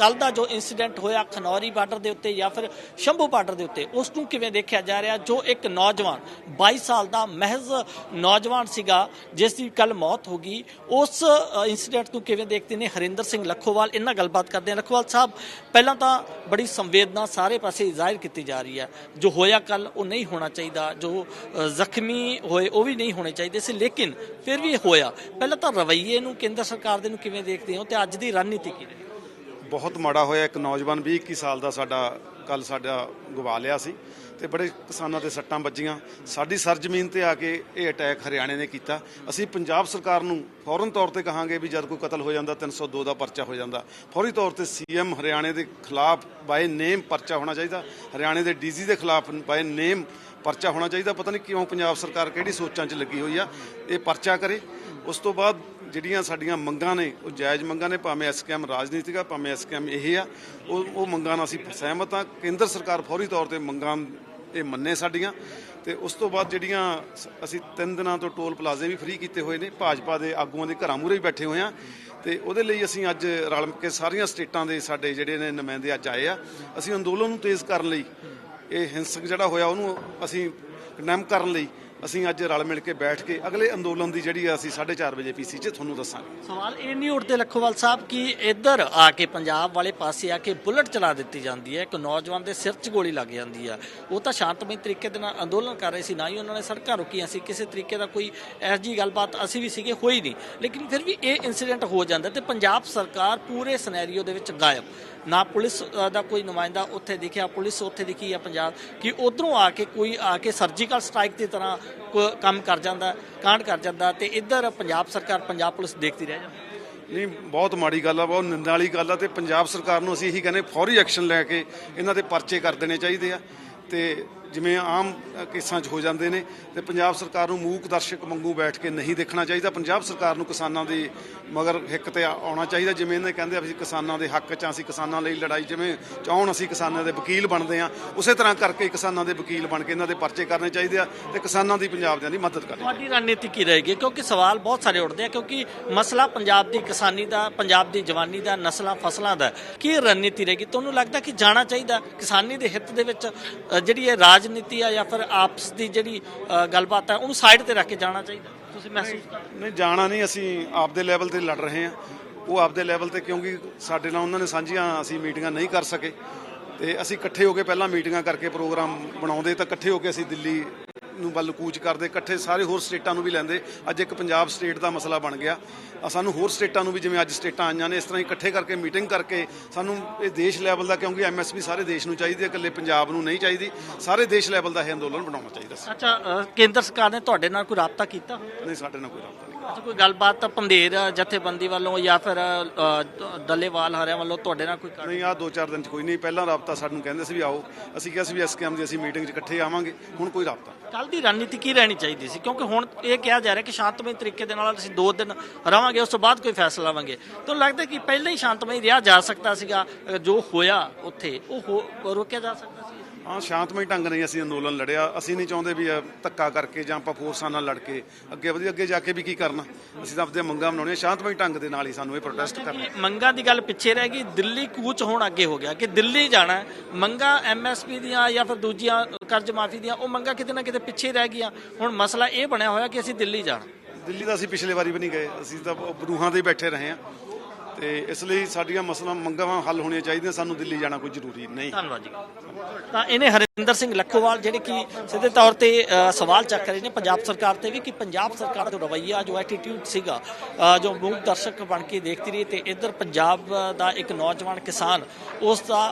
ਕੱਲ ਦਾ ਜੋ ਇਨਸੀਡੈਂਟ ਹੋਇਆ ਖਨੌਰੀ ਬਾਰਡਰ ਦੇ ਉੱਤੇ ਜਾਂ ਫਿਰ ਸ਼ੰਭੂ ਬਾਰਡਰ ਦੇ ਉੱਤੇ, ਉਸ ਨੂੰ ਕਿਵੇਂ ਦੇਖਿਆ ਜਾ ਰਿਹਾ? ਜੋ ਇੱਕ ਨੌਜਵਾਨ 22 ਸਾਲ ਦਾ ਮਹਿਜ਼ ਨੌਜਵਾਨ ਸੀਗਾ, ਜਿਸ ਦੀ ਕੱਲ ਮੌਤ ਹੋ ਗਈ, ਉਸ ਇਨਸੀਡੈਂਟ ਨੂੰ ਕਿਵੇਂ ਦੇਖਦੇ ਨੇ? ਹਰਿੰਦਰ ਸਿੰਘ ਲੱਖੋਵਾਲ, ਇਹਨਾਂ ਗੱਲਬਾਤ ਕਰਦੇ ਹਾਂ। ਲੱਖੋਵਾਲ ਸਾਹਿਬ, ਪਹਿਲਾਂ ਤਾਂ ਬੜੀ ਸੰਵੇਦਨਾ ਸਾਰੇ ਪਾਸੇ ਜ਼ਾਹਿਰ ਕੀਤੀ ਜਾ ਰਹੀ ਹੈ। ਜੋ ਹੋਇਆ ਕੱਲ ਉਹ ਨਹੀਂ ਹੋਣਾ ਚਾਹੀਦਾ। ਜੋ ਜ਼ਖਮੀ ਹੋਏ, ਉਹ ਵੀ ਨਹੀਂ ਹੋਣੇ ਚਾਹੀਦੇ ਸੀ, ਲੇਕਿਨ ਫਿਰ ਵੀ ਹੋਇਆ। ਪਹਿਲਾਂ ਤਾਂ ਰਵੱਈਏ ਨੂੰ, ਕੇਂਦਰ ਸਰਕਾਰ ਦੇ ਨੂੰ ਕਿਵੇਂ ਦੇਖਦੇ ਹੋ? ਤੇ ਅੱਜ ਦੀ ਰਣਨੀਤੀ ਕੀ ਰਹੀ? ਬਹੁਤ ਮਾੜਾ ਹੋਇਆ। ਇੱਕ ਨੌਜਵਾਨ 20 21 ਸਾਲ ਦਾ ਸਾਡਾ ਕੱਲ ਸਾਡਾ ਗਵਾ ਲਿਆ ਸੀ ਤੇ ਬੜੇ ਕਿਸਾਨਾਂ ਦੇ ਸੱਟਾਂ ਵੱਜੀਆਂ। ਸਾਡੀ ਸਰਜ਼ਮੀਨ ਤੇ ਆ ਕੇ ਇਹ ਅਟੈਕ ਹਰਿਆਣੇ ਨੇ ਕੀਤਾ। ਅਸੀਂ ਪੰਜਾਬ ਸਰਕਾਰ ਨੂੰ ਫੌਰਨ ਤੌਰ ਤੇ ਕਹਾਂਗੇ ਵੀ ਜਦ ਕੋਈ ਕਤਲ ਹੋ ਜਾਂਦਾ 302 ਦਾ ਪਰਚਾ ਹੋ ਜਾਂਦਾ। ਫੌਰੀ ਤੌਰ ਤੇ ਸੀਐਮ ਹਰਿਆਣੇ ਦੇ ਖਿਲਾਫ ਬਾਏ ਨੇਮ ਪਰਚਾ ਹੋਣਾ ਚਾਹੀਦਾ। ਹਰਿਆਣੇ ਦੇ ਡੀਜੀ ਦੇ ਖਿਲਾਫ ਬਾਏ ਨੇਮ ਪਰਚਾ ਹੋਣਾ ਚਾਹੀਦਾ। ਪਤਾ ਨਹੀਂ ਕਿਉਂ ਪੰਜਾਬ ਸਰਕਾਰ ਕਿਹੜੀ ਸੋਚਾਂ 'ਚ ਲੱਗੀ ਹੋਈ ਆ। ਇਹ ਪਰਚਾ ਕਰੇ। ਉਸ ਤੋਂ ਬਾਅਦ ਜਿਹੜੀਆਂ ਸਾਡੀਆਂ ਮੰਗਾਂ ਨੇ, ਉਹ ਜਾਇਜ਼ ਮੰਗਾਂ ਨੇ, ਭਾਵੇਂ ਐਸਕੇਐਮ ਰਾਜਨੀਤਿਕ ਆ, ਭਾਵੇਂ ਐਸਕੇਐਮ ਇਹ ਆ, ਉਹ ਉਹ ਮੰਗਾਂ ਨਾਲ ਅਸੀਂ ਸਹਿਮਤ ਆ। ਕੇਂਦਰ ਸਰਕਾਰ ਫੌਰੀ ਤੌਰ ਤੇ ਮੰਗਾਂ ਇਹ ਮੰਨੇ ਸਾਡੀਆਂ। ਤੇ ਉਸ ਤੋਂ ਬਾਅਦ ਜਿਹੜੀਆਂ ਅਸੀਂ ਤਿੰਨ ਦਿਨਾਂ ਤੋਂ ਟੋਲ ਪਲਾਜ਼ੇ ਵੀ ਫ੍ਰੀ ਕੀਤੇ ਹੋਏ ਨੇ, ਭਾਜਪਾ ਦੇ ਆਗੂਆਂ ਦੇ ਘਰਾਂ ਮੂਹਰੇ ਵੀ ਬੈਠੇ ਹੋਏ ਆ। ਤੇ ਉਹਦੇ ਲਈ ਅਸੀਂ ਅੱਜ ਰਲ ਕੇ ਸਾਰੀਆਂ ਸਟੇਟਾਂ ਦੇ ਸਾਡੇ ਜਿਹੜੇ ਨੇ ਨੁਮਾਇੰਦੇ ਅੱਜ ਆਏ ਆ। ਅਸੀਂ ਅੰਦੋਲਨ ਨੂੰ ਤੇਜ਼ ਕਰਨ ਲਈ, ਇਹ ਹਿੰਸਕ ਜਿਹੜਾ ਹੋਇਆ, ਉਹਨੂੰ ਅਸੀਂ ਕੰਡੈਮ ਕਰਨ ਲਈ ਅਸੀਂ ਅੱਜ ਰਲ ਮਿਲ ਕੇ ਬੈਠ ਕੇ ਅਗਲੇ ਅੰਦੋਲਨ ਦੀ ਜਿਹੜੀ ਅਸੀਂ 4:30 ਵਜੇ ਪੀਸੀ 'ਚ ਤੁਹਾਨੂੰ ਦੱਸਾਂਗੇ। ਸਵਾਲ ਇਹ ਨਹੀਂ ਉੱਠਦੇ ਲੱਖੋਵਾਲ ਸਾਹਿਬ ਕਿ ਇੱਧਰ ਆ ਕੇ ਪੰਜਾਬ ਵਾਲੇ ਪਾਸੇ ਆ ਕੇ ਬੁਲਟ ਚਲਾ ਦਿੱਤੀ ਜਾਂਦੀ ਹੈ, ਇੱਕ ਨੌਜਵਾਨ ਦੇ ਸਿਰ 'ਚ ਗੋਲੀ ਲੱਗ ਜਾਂਦੀ ਆ। ਉਹ ਤਾਂ ਸ਼ਾਂਤਮਈ ਤਰੀਕੇ ਦੇ ਨਾਲ ਅੰਦੋਲਨ ਕਰ ਰਹੇ ਸੀ, ਨਾ ਹੀ ਉਹਨਾਂ ਨੇ ਸੜਕਾਂ ਰੁਕੀਆਂ ਸੀ, ਕਿਸੇ ਤਰੀਕੇ ਦਾ ਕੋਈ ਐਸ ਜੀ ਗੱਲਬਾਤ ਅਸੀਂ ਵੀ ਸੀਗੇ, ਹੋਈ ਨਹੀਂ। ਲੇਕਿਨ ਫਿਰ ਵੀ ਇਹ ਇਨਸੀਡੈਂਟ ਹੋ ਜਾਂਦਾ ਤੇ ਪੰਜਾਬ ਸਰਕਾਰ ਪੂਰੇ ਸਿਨੈਰੀਓ ਦੇ ਵਿੱਚ ਗਾਇਬ। ਨਾ ਪੁਲਿਸ ਦਾ ਕੋਈ ਨੁਮਾਇੰਦਾ ਉੱਥੇ ਦਿਖਿਆ, ਪੁਲਿਸ ਉੱਥੇ ਦਿਖੀ ਆ ਪੰਜਾਬ, ਕਿ ਉਧਰੋਂ ਆ ਕੇ ਕੋਈ, ਆ ਕੇ ਸਰਜੀਕਲ ਸਟ੍ਰਾਈਕ ਦੀ ਤਰ੍ਹਾਂ ਕੋ- ਕੰਮ ਕਰ ਜਾਂਦਾ, ਕਾਂਡ ਕਰ ਜਾਂਦਾ ਤੇ ਇੱਧਰ ਪੰਜਾਬ ਸਰਕਾਰ, ਪੰਜਾਬ ਪੁਲਿਸ ਦੇਖਦੀ ਰਹਿ ਜਾਂਦੀ। ਨਹੀਂ, ਬਹੁਤ ਮਾੜੀ ਗੱਲ ਆ, ਬਹੁਤ ਨਿੰਦਾ ਵਾਲੀ ਗੱਲ ਆ ਤੇ ਪੰਜਾਬ ਸਰਕਾਰ ਨੂੰ ਅਸੀਂ ਇਹੀ ਕਹਿੰਦੇ, ਫੌਰੀ ਐਕਸ਼ਨ ਲੈ ਕੇ ਇਹਨਾਂ ਦੇ ਪਰਚੇ ਕਰ ਦੇਣੇ ਚਾਹੀਦੇ ਆ ਤੇ ਜਿਵੇਂ ਆਮ ਕੇਸਾਂ 'ਚ ਹੋ ਜਾਂਦੇ ਨੇ, ਤੇ ਪੰਜਾਬ ਸਰਕਾਰ ਨੂੰ ਮੂਕ ਦਰਸ਼ਕ ਵਾਂਗੂ ਬੈਠ ਕੇ ਨਹੀਂ ਦੇਖਣਾ ਚਾਹੀਦਾ। ਪੰਜਾਬ ਸਰਕਾਰ ਨੂੰ ਕਿਸਾਨਾਂ ਦੇ ਮਗਰ ਹਿੱਕ ਤੇ ਆਉਣਾ ਚਾਹੀਦਾ। ਜਿਵੇਂ ਇਹਨੇ ਕਹਿੰਦੇ ਅਸੀਂ ਕਿਸਾਨਾਂ ਦੇ ਹੱਕ 'ਚ ਅਸੀਂ ਕਿਸਾਨਾਂ ਲਈ ਲੜਾਈ ਜਿਵੇਂ ਚਾਹਣ ਅਸੀਂ ਕਿਸਾਨਾਂ ਦੇ ਵਕੀਲ ਬਣਦੇ ਆ, ਉਸੇ ਤਰ੍ਹਾਂ ਕਰਕੇ ਕਿਸਾਨਾਂ ਦੇ ਵਕੀਲ ਬਣ ਕੇ ਇਹਨਾਂ ਦੇ ਪਰਚੇ ਕਰਨੇ ਚਾਹੀਦੇ ਆ ਤੇ ਕਿਸਾਨਾਂ ਦੀ ਪੰਜਾਬ ਦਿਆਂ ਦੀ ਮਦਦ ਕਰਨੀ ਤੁਹਾਡੀ ਰਣਨੀਤੀ ਕੀ ਰਹੇਗੀ? ਕਿਉਂਕਿ ਸਵਾਲ ਬਹੁਤ ਸਾਰੇ ਉੱਠਦੇ ਆ, ਕਿਉਂਕਿ ਮਸਲਾ ਪੰਜਾਬ ਦੀ ਕਿਸਾਨੀ ਦਾ, ਪੰਜਾਬ ਦੀ ਜਵਾਨੀ ਦਾ, ਨਸਲਾਂ, ਫਸਲਾਂ ਦਾ। ਕੀ ਰਣਨੀਤੀ ਰਹੇਗੀ? ਤੁਹਾਨੂੰ ਲੱਗਦਾ ਕਿ ਜਾਣਾ ਚਾਹੀਦਾ ਕਿਸਾਨੀ ਦੇ ਹਿੱਤ ਦੇ ਵਿੱਚ ਜਿਹੜੀ ਇਹ ਰਾਜ ਰਾਜਨੀਤੀ ਆ ਜਾਂ ਫਿਰ ਆਪਸ ਦੀ ਜਿਹੜੀ ਗੱਲਬਾਤ ਹੈ ਉਹਨੂੰ ਸਾਈਡ ਤੇ ਰੱਖ ਕੇ ਜਾਣਾ ਚਾਹੀਦਾ। ਤੁਸੀਂ ਮਹਿਸੂਸ ਕਰਦੇ ਨਹੀਂ ਜਾਣਾ ਨਹੀਂ ਅਸੀਂ ਆਪਦੇ ਲੈਵਲ ਤੇ ਲੜ ਰਹੇ ਹਾਂ। ਉਹ ਆਪਦੇ ਲੈਵਲ ਤੇ ਕਿਉਂਕਿ ਸਾਡੇ ਨਾਲ ਉਹਨਾਂ ਨੇ ਸਾਂਝੀਆਂ ਅਸੀਂ ਮੀਟਿੰਗਾਂ ਨਹੀਂ ਕਰ ਸਕੇ। ਤੇ ਅਸੀਂ ਇਕੱਠੇ ਹੋ ਕੇ ਪਹਿਲਾਂ ਮੀਟਿੰਗਾਂ ਕਰਕੇ ਪ੍ਰੋਗਰਾਮ ਬਣਾਉਂਦੇ ਤਾਂ ਇਕੱਠੇ ਹੋ ਕੇ ਅਸੀਂ ਦਿੱਲੀ ਨੂੰ ਵੱਲ ਕੂਚ ਕਰਦੇ ਇਕੱਠੇ ਸਾਰੇ ਹੋਰ ਸਟੇਟਾਂ ਨੂੰ ਵੀ ਲੈਂਦੇ। ਅੱਜ ਇੱਕ ਪੰਜਾਬ ਸਟੇਟ ਦਾ ਮਸਲਾ ਬਣ ਗਿਆ। ਸਾਨੂੰ ਹੋਰ ਸਟੇਟਾਂ ਨੂੰ ਵੀ ਜਿਵੇਂ ਅੱਜ ਸਟੇਟਾਂ ਆਈਆਂ ਨੇ ਇਸ ਤਰ੍ਹਾਂ ਹੀ ਇਕੱਠੇ ਕਰਕੇ ਮੀਟਿੰਗ ਕਰਕੇ ਸਾਨੂੰ ਇਹ ਦੇਸ਼ ਲੈਵਲ ਦਾ ਕਿਉਂਕਿ ਐਮਐਸਪੀ ਸਾਰੇ ਦੇਸ਼ ਨੂੰ ਚਾਹੀਦੀ ਹੈ ਇਕੱਲੇ ਪੰਜਾਬ ਨੂੰ ਨਹੀਂ ਚਾਹੀਦੀ। ਸਾਰੇ ਦੇਸ਼ ਲੈਵਲ ਦਾ ਇਹ ਅੰਦੋਲਨ ਬਣਾਉਣਾ ਚਾਹੀਦਾ ਅੱਛਾ ਕੇਂਦਰ ਸਰਕਾਰ ਨੇ ਤੁਹਾਡੇ ਨਾਲ ਕੋਈ ਰਾਬਤਾ ਕੀਤਾ? ਨਹੀਂ ਸਾਡੇ ਨਾਲ ਕੋਈ ਰਾਬਤਾ ਨਹੀਂ। ਅੱਛਾ ਕੋਈ ਗੱਲਬਾਤ ਪੰਧੇਰ ਜਥੇਬੰਦੀ ਵੱਲੋਂ ਜਾਂ ਫਿਰ ਅ, ਦ- ਡੱਲੇਵਾਲ ਹਰਿਆਂ ਵੱਲੋਂ ਤੁਹਾਡੇ ਨਾਲ ਕੋਈ ਨਹੀਂ ਆ ਦੋ ਚਾਰ ਦਿਨ ਚ ਕੋਈ ਨਹੀਂ। ਪਹਿਲਾਂ ਰਾਬਤਾ ਸਾਨੂੰ ਕਹਿੰਦੇ ਸੀ ਵੀ ਆਓ। ਅਸੀਂ ਕਿਹਾ ਸੀ ਵੀ ਐਸਕੇਐਮ ਦੀ ਅਸੀਂ ਮੀਟਿੰਗ 'ਚ ਇਕੱਠੇ ਆਵਾਂਗੇ। ਹੁਣ ਕੋਈ ਰਾਬਤਾ। ਕੱਲ ਦੀ ਰਣਨੀਤੀ ਕੀ ਰਹਿਣੀ ਚਾਹੀਦੀ ਸੀ? ਕਿਉਂਕਿ ਹੁਣ ਇਹ ਕਿਹਾ ਜਾ ਰਿਹਾ ਕਿ ਸ਼ਾਂਤਮਈ ਤਰੀਕੇ ਦੇ ਨਾਲ ਅਸੀਂ ਦੋ ਦਿਨ ਰਵਾਂਗੇ ਉਸ ਤੋਂ ਬਾਅਦ ਕੋਈ ਫੈਸਲਾ ਲਵਾਂਗੇ। ਤੁਹਾਨੂੰ ਲੱਗਦਾ ਕਿ ਪਹਿਲਾਂ ਹੀ ਸ਼ਾਂਤਮਈ ਰਿਹਾ ਜਾ ਸਕਦਾ ਸੀਗਾ? ਜੋ ਹੋਇਆ ਉੱਥੇ ਉਹ ਰੋਕਿਆ ਜਾ ਸਕਦਾ ਸੀ? ਹਾਂ ਸ਼ਾਂਤਮਈ ਢੰਗ ਨਾਲ ਅਸੀਂ ਅੰਦੋਲਨ ਲੜਿਆ। ਅਸੀਂ ਨਹੀਂ ਚਾਹੁੰਦੇ ਵੀ ਧੱਕਾ ਕਰਕੇ ਜਾਂ ਆਪਾਂ ਫੋਰਸਾਂ ਨਾਲ ਲੜ ਕੇ ਅੱਗੇ ਵਧੀ ਅੱਗੇ ਜਾ ਕੇ ਵੀ ਕੀ ਕਰਨਾ? ਅਸੀਂ ਤਾਂ ਆਪਣੀਆਂ ਮੰਗਾਂ ਬਣਾਉਣੀਆਂ ਸ਼ਾਂਤਮਈ ਢੰਗ ਦੇ ਨਾਲ ਹੀ ਸਾਨੂੰ ਇਹ ਪ੍ਰੋਟੈਸਟ ਕਰਨਾ। ਮੰਗਾਂ ਦੀ ਗੱਲ ਪਿੱਛੇ ਰਹਿ ਗਈ ਦਿੱਲੀ ਕੂਚ ਹੋਣ ਅੱਗੇ ਹੋ ਗਿਆ ਕਿ ਦਿੱਲੀ ਜਾਣਾ। ਮੰਗਾਂ ਐਮਐਸਪੀ ਦੀਆਂ ਜਾਂ ਫਿਰ ਦੂਜੀਆਂ ਕਰਜ਼ ਮਾਫੀ ਦੀਆਂ ਉਹ ਮੰਗਾਂ ਕਿਤੇ ਨਾ ਕਿਤੇ ਪਿੱਛੇ ਰਹਿ ਗਈਆਂ। ਹੁਣ ਮਸਲਾ ਇਹ ਬਣਿਆ ਹੋਇਆ ਕਿ ਅਸੀਂ ਦਿੱਲੀ ਜਾਣਾ। ਦਿੱਲੀ ਤਾਂ ਅਸੀਂ ਪਿਛਲੇ ਵਾਰੀ ਵੀ ਨਹੀਂ ਗਏ। ਅਸੀਂ ਤਾਂ ਬਰੂਹਾਂ ਤੇ ਬੈਠੇ ਰਹੇ ਹਾਂ। ਤੇ ਇਸ ਲਈ ਸਾਡੀਆਂ ਮਸਲਾ ਮੰਗਾਂ ਹੱਲ ਹੋਣੀਆਂ ਚਾਹੀਦੀਆਂ, ਸਾਨੂੰ ਦਿੱਲੀ ਜਾਣਾ ਕੋਈ ਜ਼ਰੂਰੀ ਨਹੀਂ। ਧੰਨਵਾਦ ਜੀ। ਤਾਂ ਇਹਨੇ ਹਰਿੰਦਰ ਸਿੰਘ ਲੱਖੋਵਾਲ ਜਿਹੜੇ ਕਿ ਸਿੱਧੇ ਤੌਰ ਤੇ ਸਵਾਲ ਚੱਕ ਰਹੇ ਨੇ ਪੰਜਾਬ ਸਰਕਾਰ ਤੇ ਵੀ ਕਿ ਪੰਜਾਬ ਸਰਕਾਰ ਦਾ ਰਵੱਈਆ ਜੋ ਐਟੀਟਿਊਡ ਸੀਗਾ ਜੋ ਮੂਕ ਦਰਸ਼ਕ ਬਣ ਕੇ ਦੇਖਦੀ ਰਹੀ ਤੇ ਇੱਧਰ ਪੰਜਾਬ ਦਾ ਇੱਕ ਨੌਜਵਾਨ ਕਿਸਾਨ, ਉਸ ਦਾ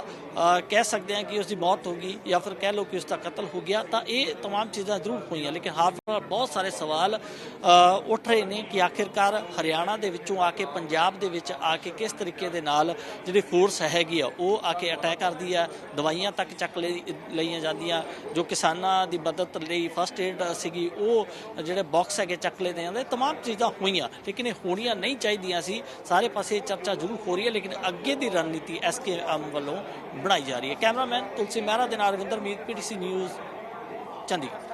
ਕਹਿ ਸਕਦੇ ਹਾਂ ਕਿ ਉਸ ਦੀ ਮੌਤ ਹੋ ਗਈ ਜਾਂ ਫਿਰ ਕਹਿ ਲਓ ਕਿ ਉਸ ਦਾ ਕਤਲ ਹੋ ਗਿਆ ਤਾਂ ਇਹ तमाम ਚੀਜ਼ਾਂ ਜ਼ਰੂਰ ਹੋਈਆਂ ਲੇਕਿਨ ਹਾਰ ਨਾਲ ਬਹੁਤ ਸਾਰੇ ਸਵਾਲ ਅ, ਉੱਠ ਰਹੇ ਨੇ ਕਿ ਆਖਿਰਕਾਰ ਹਰਿਆਣਾ ਦੇ ਵਿੱਚੋਂ ਆ ਕੇ ਪੰਜਾਬ ਦੇ ਵਿੱਚ ਆ ਕੇ ਕਿਸ ਤਰੀਕੇ ਦੇ ਨਾਲ ਜਿਹੜੀ ਫੋਰਸ ਹੈਗੀ ਆ ਉਹ ਆ ਕੇ ਅਟੈਕ ਕਰਦੀ ਆ ਦਵਾਈਆਂ ਤੱਕ ਚੱਕ ਲਈ- ਲਈਆਂ ਜਾਂਦੀਆਂ ਜੋ ਕਿਸਾਨਾਂ ਦੀ ਮਦਦ ਲਈ ਫਸਟ ਏਡ ਸੀਗੀ ਉਹ ਜਿਹੜੇ ਬਾਕਸ ਹੈਗੇ ਚੱਕ ਲਏ ਜਾਂਦੇ तमाम ਚੀਜ਼ਾਂ ਹੋਈਆਂ ਲੇਕਿਨ ਇਹ ਹੋਣੀਆਂ ਨਹੀਂ ਚਾਹੀਦੀਆਂ ਸੀ ਸਾਰੇ ਪਾਸੇ ਚਰਚਾ ਜ਼ਰੂਰ ਹੋ ਰਹੀ ਹੈ ਲੇਕਿਨ ਅੱਗੇ ਦੀ ਰਣਨੀਤੀ ਐਸਕੇਐਮ ਵੱਲੋਂ ਬਣਾਈ ਜਾ ਰਹੀ ਹੈ। ਕੈਮਰਾਮੈਨ ਤੁਲਸੀ ਮਹਿਰਾ ਦੇ ਨਾਲ ਰਵਿੰਦਰ ਮੀਤ ਪੀਟੀਸੀ ਨਿਊਜ਼ ਚੰਡੀਗੜ੍ਹ।